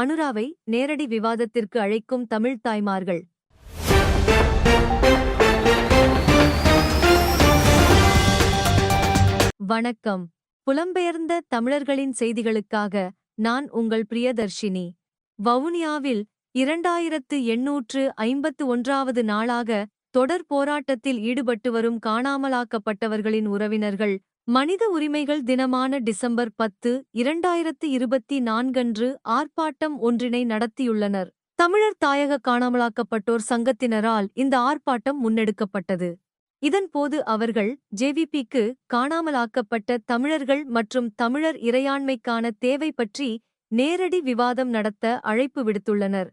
அனுராவை நேரடி விவாதத்திற்கு அழைக்கும் தமிழ்த் தாய்மார்கள். வணக்கம். புலம்பெயர்ந்த தமிழர்களின் செய்திகளுக்காக நான் உங்கள் பிரியதர்ஷினி. வவுனியாவில் இரண்டாயிரத்து எண்ணூற்று ஐம்பத்து ஒன்றாவது நாளாக தொடர் போராட்டத்தில் ஈடுபட்டு வரும் காணாமலாக்கப்பட்டவர்களின் உறவினர்கள் மனித உரிமைகள் தினமான டிசம்பர் பத்து இரண்டாயிரத்து இருபத்தி நான்கன்று ஆர்ப்பாட்டம் ஒன்றினை நடத்தியுள்ளனர். தமிழர் தாயக காணாமலாக்கப்பட்டோர் சங்கத்தினரால் இந்த ஆர்ப்பாட்டம் முன்னெடுக்கப்பட்டது. இதன்போது அவர்கள் ஜேவிபிக்கு காணாமலாக்கப்பட்ட தமிழர்கள் மற்றும் தமிழர் இறையாண்மைக்கான தேவை பற்றி நேரடி விவாதம் நடத்த அழைப்பு விடுத்துள்ளனர்.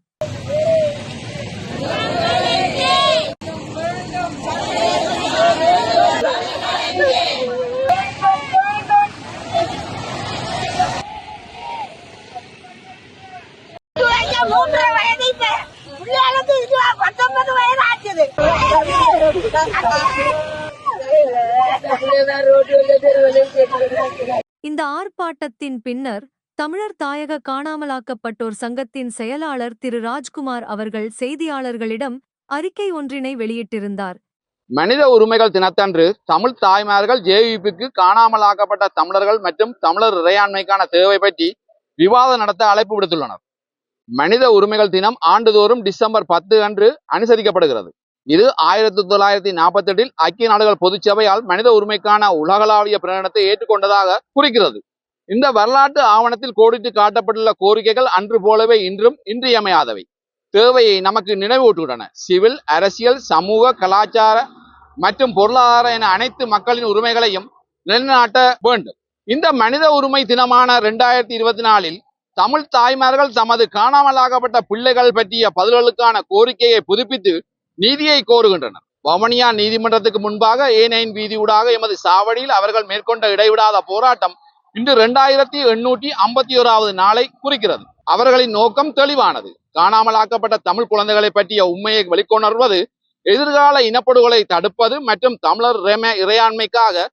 இந்த ஆர்ப்பாட்டத்தின் பின்னர் தமிழர் தாயக காணாமலாக்கப்பட்டோர் சங்கத்தின் செயலாளர் திரு ராஜ்குமார் அவர்கள் செய்தியாளர்களிடம் அறிக்கை ஒன்றினை வெளியிட்டிருந்தார். மனித உரிமைகள் தினத்தன்று தமிழ் தாய்மார்கள் ஜேவிபிக்கு காணாமலாக்கப்பட்ட தமிழர்கள் மற்றும் தமிழர் இறையாண்மைக்கான தேவை பற்றி விவாதம் நடத்த அழைப்பு விடுத்துள்ளனர். மனித உரிமைகள் தினம் ஆண்டுதோறும் டிசம்பர் பத்து அன்று அனுசரிக்கப்படுகிறது. இது ஆயிரத்தி தொள்ளாயிரத்தி நாற்பத்தி எட்டில் ஐக்கிய நாடுகள் பொதுச்சபையால் மனித உரிமைக்கான உலகளாவிய பிரகடனத்தை ஏற்றுக்கொண்டதாக குறிக்கிறது. இந்த வரலாற்று ஆவணத்தில் கோடிட்டு காட்டப்பட்டுள்ள கோரிக்கைகள் அன்று போலவே இன்றும் இன்றியமையாதவை. தேவையை நமக்கு நினைவூட்டுகின்றன. சிவில் அரசியல் சமூக கலாச்சார மற்றும் பொருளாதார என அனைத்து மக்களின் உரிமைகளையும் நிலைநாட்ட வேண்டும். இந்த மனித உரிமை தினமான இரண்டாயிரத்தி இருபத்தி நாலில் தமிழ் தாய்மார்கள் தமது காணாமலாகப்பட்ட பிள்ளைகள் பற்றிய பதில்களுக்கான கோரிக்கையை புதுப்பித்து நீதியை கோருகின்றனர். வவனியா நீதிமன்றத்துக்கு முன்பாக ஏ நைன் வீதியூடாக எமது சாவடியில் அவர்கள் மேற்கொண்ட இடைவிடாத போராட்டம் இன்று இரண்டாயிரத்தி எண்ணூற்றி ஐம்பத்தி ஓராவது நாளை குறிக்கிறது. அவர்களின் நோக்கம் தெளிவானது. காணாமலாக்கப்பட்ட தமிழ் குழந்தைகளை பற்றிய உண்மையை வெளிக்கொணர்வது எதிர்கால இனப்படுகொலை தடுப்பது மற்றும் தமிழர் இறைமை இறையாண்மைக்காக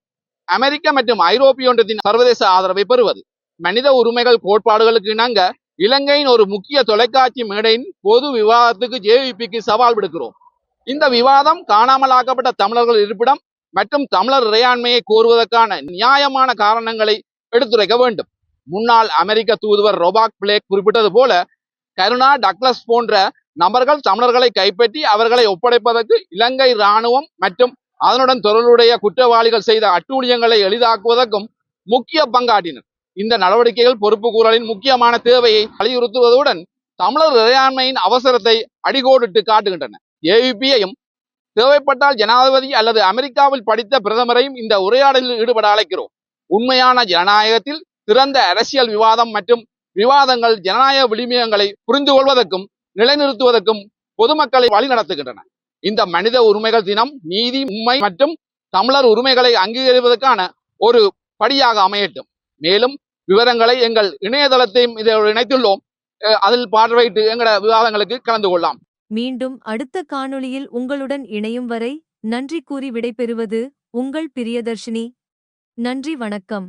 அமெரிக்க மற்றும் ஐரோப்பிய ஒன்றியத்தின் சர்வதேச ஆதரவை பெறுவது. மனித உரிமைகள் கோட்பாடுகளுக்கு இணங்க இலங்கையின் ஒரு முக்கிய தொலைக்காட்சி மேடையின் பொது விவாதத்துக்கு ஜேவிபிக்கு சவால் விடுக்கிறோம். இந்த விவாதம் காணாமலாக்கப்பட்ட தமிழர்கள் இருப்பிடம் மற்றும் தமிழர் இறையாண்மையை கோருவதற்கான நியாயமான காரணங்களை எடுத்துரைக்க வேண்டும். முன்னாள் அமெரிக்க தூதுவர் ரொபாக் பிளேக் குறிப்பிட்டது போல கருணா டக்ளஸ் போன்ற நபர்கள் தமிழர்களை கைப்பற்றி அவர்களை ஒப்படைப்பதற்கு இலங்கை இராணுவம் மற்றும் அதனுடன் தொடர்புடைய குற்றவாளிகள் செய்த அட்டூழியங்களை எளிதாக்குவதற்கும் முக்கிய பங்காற்றினர். இந்த நடவடிக்கைகள் பொறுப்பு கூறலின் முக்கியமான தேவையை வலியுறுத்துவதுடன் தமிழர் இறையாண்மையின் அவசரத்தை அடிகோடிட்டு காட்டுகின்றன. ஏவிபியையும் தேவைப்பட்டால் ஜனாதிபதி அல்லது அமெரிக்காவில் படித்த பிரதமரையும் இந்த உரையாடலில் ஈடுபட அழைக்கிறோம். உண்மையான ஜனநாயகத்தில் திறந்த அரசியல் விவாதம் மற்றும் விவாதங்கள் ஜனநாயக விளிமியங்களை புரிந்து கொள்வதற்கும் நிலைநிறுத்துவதற்கும் பொதுமக்களை வழிநடத்துகின்றன இந்த மனித உரிமைகள் தினம் நீதி உண்மை மற்றும் தமிழர் உரிமைகளை அங்கீகரிப்பதற்கான ஒரு படியாக அமையட்டும். மேலும் விவரங்களை எங்கள் இணையதளத்தையும் இதை இணைத்துள்ளோம். அஹ் அதில் பார்வையிட்டு எங்களோட விவாதங்களுக்கு கலந்து கொள்ளலாம். மீண்டும் அடுத்த காணொளியில் உங்களுடன் இணையும் வரை நன்றி கூறி விடைபெறுவது உங்கள் பிரியதர்ஷினி. நன்றி வணக்கம்.